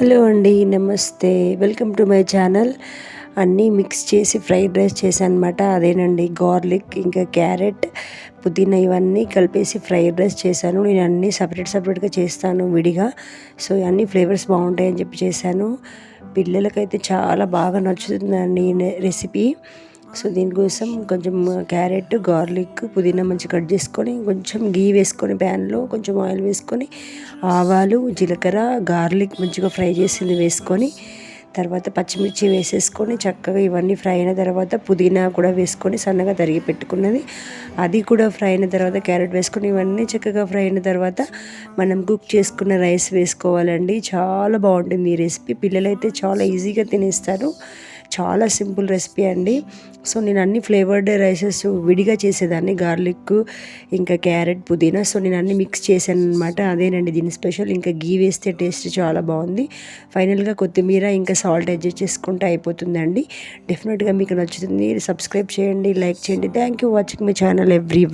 Hello అండి నమస్తే. Welcome to my channel. అన్నీ మిక్స్ చేసి ఫ్రైడ్ రైస్ చేశాను అనమాట అదేనండి గార్లిక్ ఇంకా క్యారెట్ పుదీనా ఇవన్నీ కలిపేసి ఫ్రైడ్ రైస్ చేశాను. నేను అన్నీ సపరేట్ సపరేట్గా చేస్తాను విడిగా. సో అన్ని ఫ్లేవర్స్ బాగుంటాయని చెప్పి చేశాను. పిల్లలకైతే చాలా బాగా నచ్చుతుందండి రెసిపీ. సో దీనికోసం కొంచెం క్యారెట్ గార్లిక్ పుదీనా మంచి కట్ చేసుకొని కొంచెం గీ వేసుకొని ప్యాన్లో కొంచెం ఆయిల్ వేసుకొని ఆవాలు జీలకర్ర గార్లిక్ మంచిగా ఫ్రై చేసింది వేసుకొని తర్వాత పచ్చిమిర్చి వేసేసుకొని చక్కగా ఇవన్నీ ఫ్రై అయిన తర్వాత పుదీనా కూడా వేసుకొని సన్నగా తరిగి పెట్టుకున్నది. అది కూడా ఫ్రై అయిన తర్వాత క్యారెట్ వేసుకొని ఇవన్నీ చక్కగా ఫ్రై అయిన తర్వాత మనం కుక్ చేసుకున్న రైస్ వేసుకోవాలండి. చాలా బాగుంటుంది ఈ రెసిపీ. పిల్లలైతే చాలా ఈజీగా తినేస్తారు. చాలా సింపుల్ రెసిపీ అండి. సో నేను అన్ని ఫ్లేవర్డ్ రైసెస్ విడిగా చేసేదాన్ని. గార్లిక్ ఇంకా క్యారెట్ పుదీనా. సో నేను అన్ని మిక్స్ చేశాను అనమాట అదేనండి దీని స్పెషల్. ఇంకా గీ వేస్తే టేస్ట్ చాలా బాగుంది. ఫైనల్గా కొత్తిమీర ఇంకా సాల్ట్ అడ్జస్ట్ చేసుకుంటే అయిపోతుందండి. డెఫినెట్గా మీకు నచ్చుతుంది. సబ్స్క్రైబ్ చేయండి లైక్ చేయండి. Thank you watching my channel every